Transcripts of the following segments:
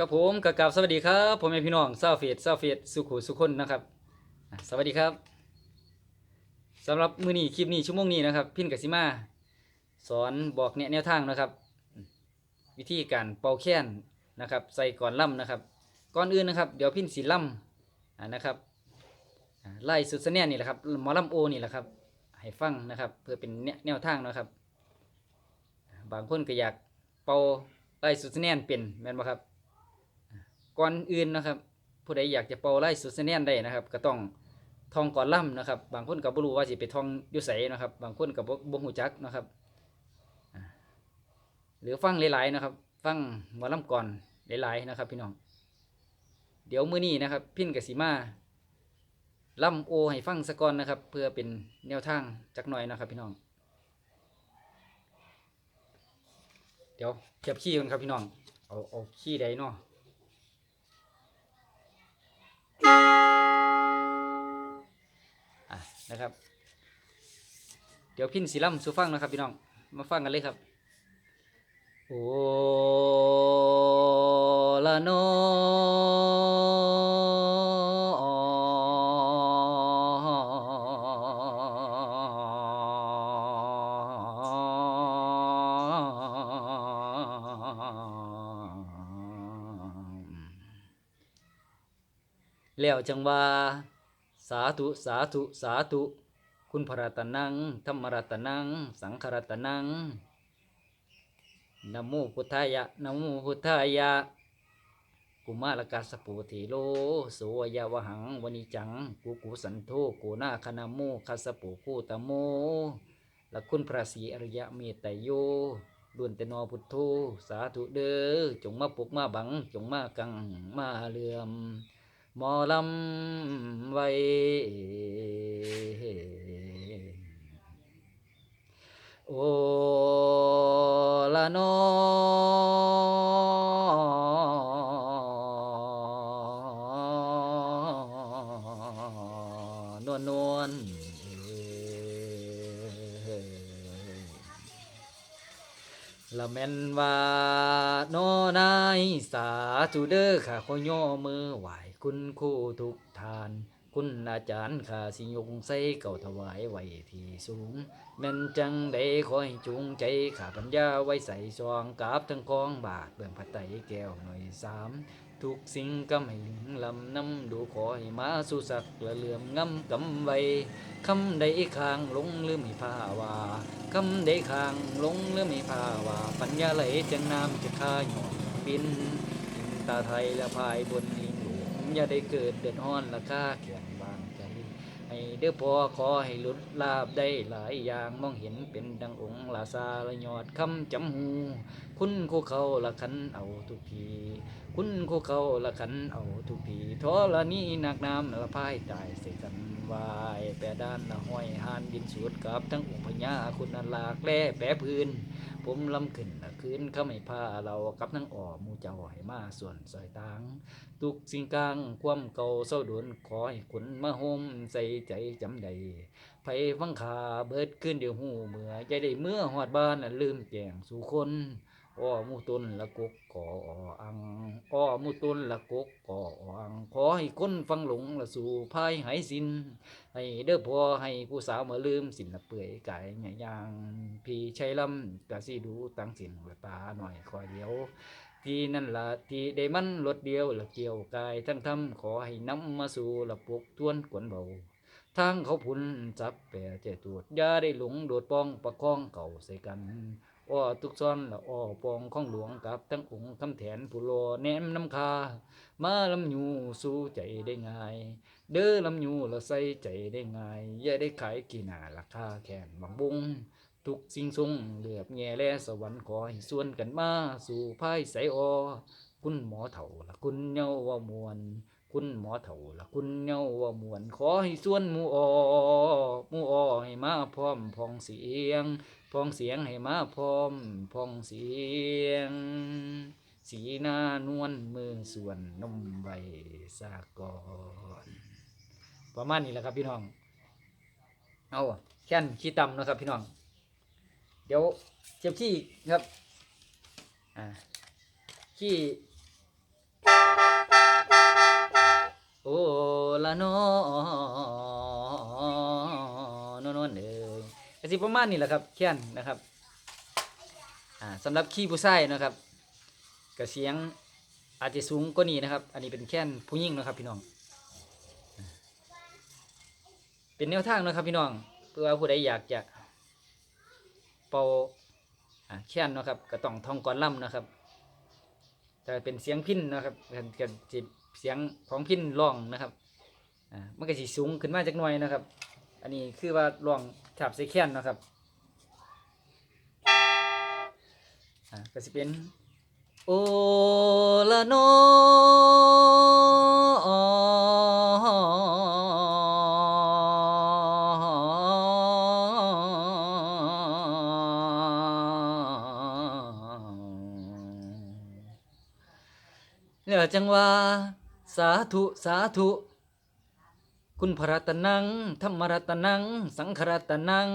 ครับผมกกราบสวัสดีครับผมเป็นพี่น้องเศร้าเฟดเศร้าเฟดสุขุสุคนนะครับ สวัสดีครับสำหรับมือนี้คลิปนี้ชั่วโมงนี้นะครับ พินกสิมาสอนบอกแนะแนวทางนะครับ วิธีการเป่าแค้นนะครับ ใส่ก่อนล่ำนะครับ ก่อนอื่นนะครับ เดี๋ยวพินสีล่ำอ่านะครับไล่สุดเสนียนนี่แหละครับหมอล่ำโอนี่แหละครับ ให้ฟังนะครับ เพื่อเป็นแนแนวทางนะครับ บางคนก็อยากเป่าไล่สุดเสนียนเป็นแม่นบ่ครับ ก่อนอื่นนะครับ ผู้ใดอยากจะเป่าไล่สุดเนียนได้นะครับ ก็ต้องทองก่อนล่ำนะครับ บางคนก็บ่รู้ว่าสิไปทองอยู่ไสนะครับ บางคนก็บ่บ่ฮู้จักนะครับ หรือฟังหลายๆนะครับ ฟังหมอล่ำก่อนหลายๆนะครับ พี่น้อง เดี๋ยวมื้อนี้นะครับ พินกับสิมาล่ำโอให้ฟังสะก่อนนะครับ เพื่อเป็นแนวทางจักหน่อยนะครับพี่น้อง เดี๋ยวเทียบขี้กันครับพี่น้อง เอาเอาขี้ใดเนาะ นะครับ เดี๋ยวพินสีล่ำสูฟังนะครับพี่น้อง มาฟังกันเลยครับ โอละโน แล้วจังว่าสาธุสาธุสาธุ คุณพระรัตนัง ธรรมรัตนัง สังขรัตนังนโมพุทธายะนโมพุทธายะกุมารกัสปุถิโลโสยาวหังวนิจังกุกุสันโธโกนาคนาโมคัสสปุคูตโมละคุณพระศรีอริยะเมตโยล้วนแต่นอพุทโธสาธุเด้อจงมาปุกมาบัง จงมากังมาเลื่อม หมอลำไว้โอละนอนวลนวลละแม่นว่าโนนายสาธุเด้อข้าขอย่อมือไหว คุณครูทุกทาน คุณอาจารย์ข้าสิยงใส่เก่าถวายไว้ที่สูงแม่นจังได้คอยจูงใจข้าปัญญาไว้ใส่ซองกราบทั้งกองบาทเบื้องผัดไตแก้วหน่อยสามทุกสิ่งก็ไม่ลืมลำน้ำดูขอให้มาสู่สักละเหลื่อมงำกำไว้คำใดข้างลงลืมไม่พาวาคำใดข้างลงลืมไม่พาวา ปัญญาไหลจังน้ำจะข้าหยอนบินกินตาไทยและพายบนลิงหลวง อย่าได้เกิดเดือดร้อนละค่าแข็งบางใจให้เด้อพอขอให้หลุดลาบได้หลายอย่างมองเห็นเป็นดังองค์ลาซาละยอดคำจำหู คุณคู่เขาละคันเอาทุกทีคุณคู่เขาละคันเอาทุกทีทอละนี้นักน้ำละพายตายใส่กันวายแปรด้านละห้อยหานบินสูดกับทั้งองค์พญาคุณนันลากแล่แปรพื้น ผมลำขึ้นละ คืนเขาไม่พาเรากับนั่งอ่อหมูเจ้าให้มาส่วนสอยตังทุกสิ่งกลางความเก่าเศร้าดวนขอให้ขุนมาโฮมใส่ใจจำใดไผฟังขาเบิดขึ้นเดี๋ยวหูเมื่อใจได้เมื่อหอดบ้านลืมแจงสู่คน อ้อมูตุนละกุกก่ออังอ้อมูตุนละกุกก่ออังขอให้คนฟังหลงละสู่ภายหายสินให้เด้อพอให้ผู้สาวมาลืมสินละเปื่อยกายใหญ่ยางพี่ชัยลำกะสิดูตั้งสินละตาหน่อยคอยเดียวที่นั่นละที่ได้มันรถเดียวละเกี่ยวกายทั้งทำขอให้นำมาสู่ละปุกทวนกวนเบาทางเขาพุนจับแปรเจตวดยาได้หลงโดดป้องประคองเก่าใส่กัน อ้อทุกซ้อนละอ้อปองข้องหลวงกับทั้งองค์คำแถนผู้รอแนมน้ำคา มาลำยูสู้ใจได้ง่าย เด้อลำยูละใส่ใจได้ง่าย อย่าได้ขายกี่หนาราคาแขนบางบุงทุกสิ่งทรงเหลือบแง่แลสวรรค์ขอให้ส่วนกันมา สู่ภายใสออ คุณหมอเถ่าละคุณเยาว่ามวลคุณหมอเถ่าละคุณเยาว่ามวลขอให้ส่วนหมูออหมูออให้มาพร้อมพองเสียง พองเสียงให้มาพร้อมพองเสียง สีหน้านวลมือส่วนนมใบสากอนประมาณนี้แหละครับพี่น้อง เอาแค่นขี้ตำนะครับพี่น้อง เดี๋ยวเทียบขี้ครับ อ่าขี้โอ้ละนอนนวลเอ้ยก็ สิประมาณนี้แหละครับแค่นนะครับอ่าสำหรับขี้ผู้ชายนะครับก็เสียงอาจจะสูงกว่านี้นะครับ อันนี้เป็นแค่นผู้หญิงนะครับพี่น้อง เป็นแนวทางนะครับพี่น้องเพื่อผู้ใดอยากจะเป่าแค่นนะครับก็ต้องทองก่อนล่ำนะครับแต่เป็นเสียงพินนะครับกันกันเสียงของพินร้องนะครับมันก็สิสูงขึ้นมาจากหน่อยนะครับ อันนี้คือว่าร้อง ฉับใส่แค้นนะครับก็สิเป็นโอละนเหลือจังว่า สาธุ สาธุ คุณพระตนัง ธรรมรัตนัง สังขรัตนัง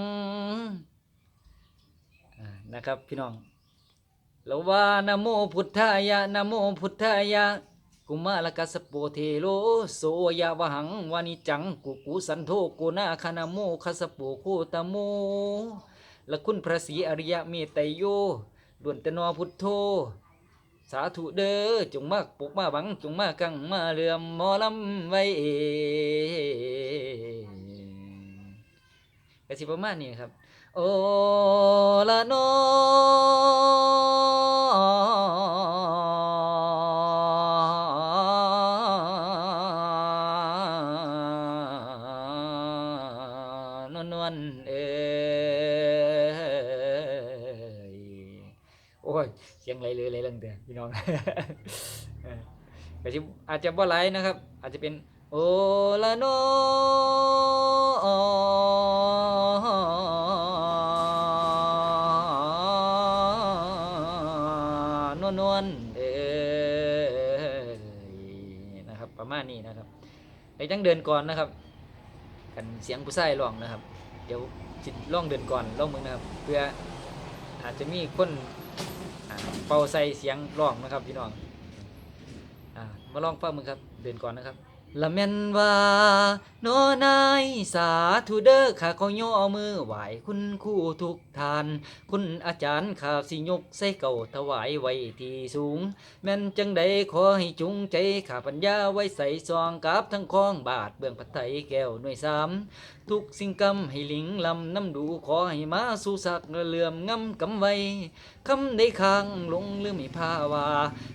นะครับพี่น้องแล้วว่านะโมพุทธายะนะโมพุทธายะ กุมาลกัสปโปเทโลโสยาวหังวานิจังกุกุสันโทโกนาคานาโมคัสปโปโคตโมและคุณพระศรีอริยเมตโยล้วนตนอพุทโธสาธุเด้อจงมากปกมาบังจงมากังมาเลื่อมมอลำไว้ กสิประมาณนี้ครับ โอละนออนวนวลเอ้ยโอ้ยเสียงไหลเลยไหลเรื่องเตือพี่น้องออก็สิอาจจะบ่ไหลนะครับ อาจจะเป็นโอละโน นวลนวลเอ้ยนะครับ ประมาณนี้นะครับไอ้จังเดินก่อนนะครับ กันเสียงผู้ชายร้องนะครับ เดี๋ยวจิตร้องเดินก่อนร้องมึงนะครับ เพื่ออาจจะมีคนเป่าใส่เสียงร้องนะครับพี่น้องอ่ามาลองฟังมึงครับ เดินก่อนนะครับ ละแม่นว่าโนนายสาธุเด้อข้าขอย่อมือไหวคุณครูทุกทาน คุณอาจารย์ข้าสิยกใส่เก่าถวายไว้ที่สูง แม่นจังใดขอให้จุงใจข้าปัญญาไว้ใส่ซองกับทั้งคองบาทเบื้องพัดไทยแก้วหน่วยสาม ทุกสิ่งกำให้ลิงลำน้ำดูขอให้มาสู่สักเหลื่อมงำกำไว้คำได้ข้างลงหรือไม่พาวา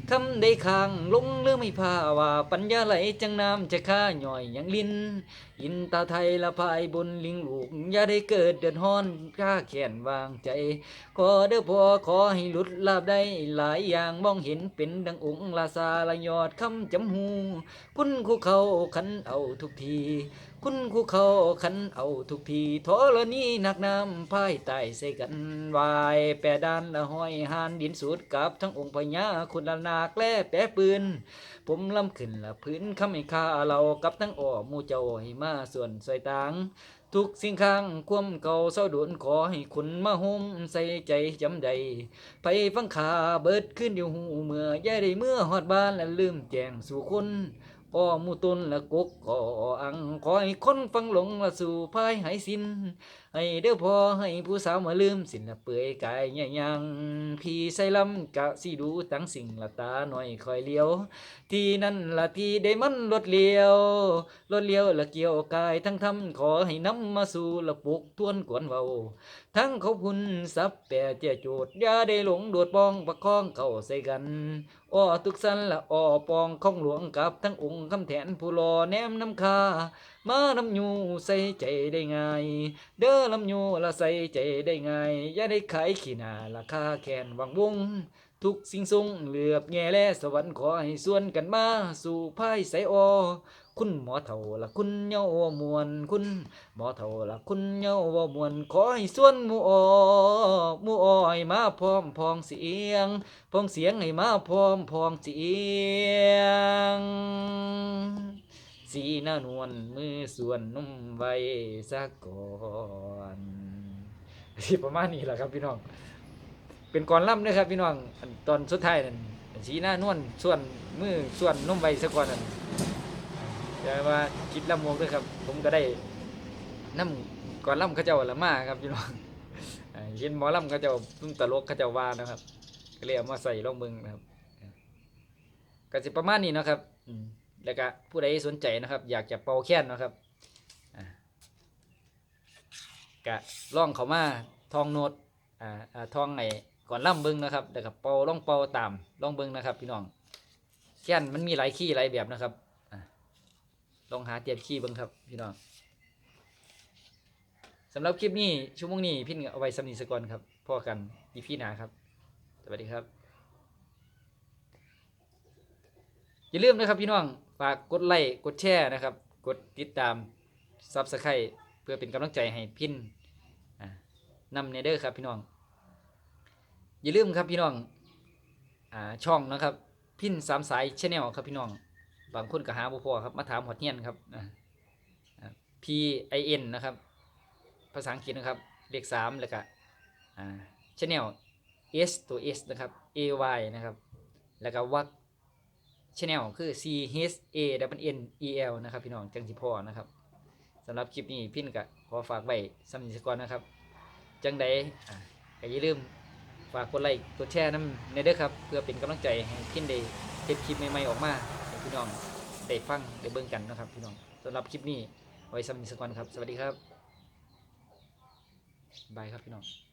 คำได้ข้างลงหรือไม่พาวาปัญญาไหลจังน้ำจะข้าหน่อยอย่างลินอินตาไทยละพายบนลิงลูกอย่าได้เกิดเดือดร้อนข้าแขนวางใจขอเด้อพอขอให้หลุดลาบได้หลายอย่างมองเห็นเป็นดังองค์ลาซาละยอดคำจำหูคุณคู่เขาขันเอาทุกที คุณคู่เขาขันเอาทุกทีทรณีหนักน้ำพายไต่ใส่กันวาย แปรดานละห้อยหานดินสูดกับทั้งองค์พญาคุณละนากและแปรปืน ผมลำขึ้นละพื้นคำให้ข้าเรากับทั้งอ้อมูเจ้าให้มาส่วนใส่ต่างทุกสิ่งข้างความเก่าเศร้าโดนขอให้คุณมาห่มใส่ใจจำใดไปฟังขาเบิดขึ้นอยู่หูเมื่อย่าได้เมื่อหอดบ้านและลืมแจงสู่คน อ้อมูตุนละกกก็อังคอให้คนฟังหลงละสู่พายหายสิ้นให้เด้อพอให้ผู้สาวมาลืมสินละเปื่อยกายเนี่ยยังพี่ใส่ลำกะสิดูตั้งสิ่งละตาหน่อยคอยเลี้ยว ที่นั่นละที่ได้มันรถเลี้ยวรถเลี้ยวละเกี่ยวกายทั้งทำขอให้น้ำมาสู่ละปลุกทวนกวนเบาทั้งเขาพุนสับแปรเจ้าโจดย่าได้หลงโดดปองประคองเข้าใส่กันอ้อทุกสันละอ้อปองของหลวงกับทั้งองค์คำแทนผู้รอแนมน้ำคามานำยู่ใส่ใจได้ง่ายเด้อลำยู่ละใส่ใจได้ง่ายอย่าได้ขายขี้หน้าราคาแคนวังวง ทุกสิ่งทรงเหลือบแง่แลสวรรค์ขอให้ส่วนกันมา สู่ภายใสออคุณหมอเท่าละคุณเยาว่ามวนคุณหมอเท่าละคุณเยาว่ามวนขอให้ส่วนหมูออหมูออให้มาพร้อมพองเสียงพองเสียงให้มาพร้อมพองเสียง สีหน้านวลมือส่วนนุ่มไว้สักก่อนสิประมาณนี้แหละครับพี่น้อง เป็นก่อนล่ำนะครับพี่น้องตอนสุดท้ายนั่นสีหน้านวลส่วนมือส่วนนุ่มไว้สักก่อนนั่นเดี๋ยวแต่ว่าคิดลำวงด้วยครับ ผมก็ได้นํก่อนล่ำเขาเจ้าละมาครับพี่น้องเห็นหมอล่ำเขาเจ้าเพิ่งตลกเขาเจ้าว่านะครับก็เลยเอามาใส่ลองเบิ่งนะครับก็สิประมาณนี้นะครับ อืม แล้วก็ผู้ใดสนใจนะครับ อยากจะเป่าแค้นนะครับก็ล่องเขามาทองโนดอ่าทองไงก่อนล่ำเบิ่งนะครับแล้วก็เป่าล่องเป่าตามล่องเบิ่งนะครับ พี่น้องแค้นมันมีหลายขี้หลายแบบนะครับลองหาเตียมขี้เบิ่งครับพี่น้องสำหรับคลิปนี้ชั่วโมงนี้พี่เอาไว้สำนีสกอนครับพ่อกันอีพี่หนาครับสวัสดีครับอย่าลืมนะครับพี่น้อง ฝากกดไลค์กดแชร์นะครับ กดติดตามซับสไครต์เพื่อเป็นกำลังใจให้พินนำเนเดอร์ครับพี่น้อง อย่าลืมครับพี่น้องอ่าช่องนะครับ พินสามสายชแนลครับพี่น้อง บางคนก็หาบ่พอครับมาถามหอดเฮียนครับอ่าอ่า P I N นะครับ ภาษาอังกฤษนะครับเลขสามแล้วก็อ่าชแนล S ตัว S นะครับ A Y นะครับ แล้วก็วัก ชแนลคือ C H A W N E L นะครับพี่น้องจังสิพอนะครับสำหรับคลิปนี้พินก็ขอฝากไว้สำหรับสกอนนะครับ จังใดก็อย่าลืมฝากกดไลค์กดแชร์น้ำในเด้อครับ เพื่อเป็นกำลังใจให้พินได้เก็บคลิปใหม่ๆออกมาให้พี่น้องได้ฟังได้เบิ่งกันนะครับพี่น้องสำหรับคลิปนี้ไว้สำหรับสกอนครับ สวัสดีครับบายครับพี่น้อง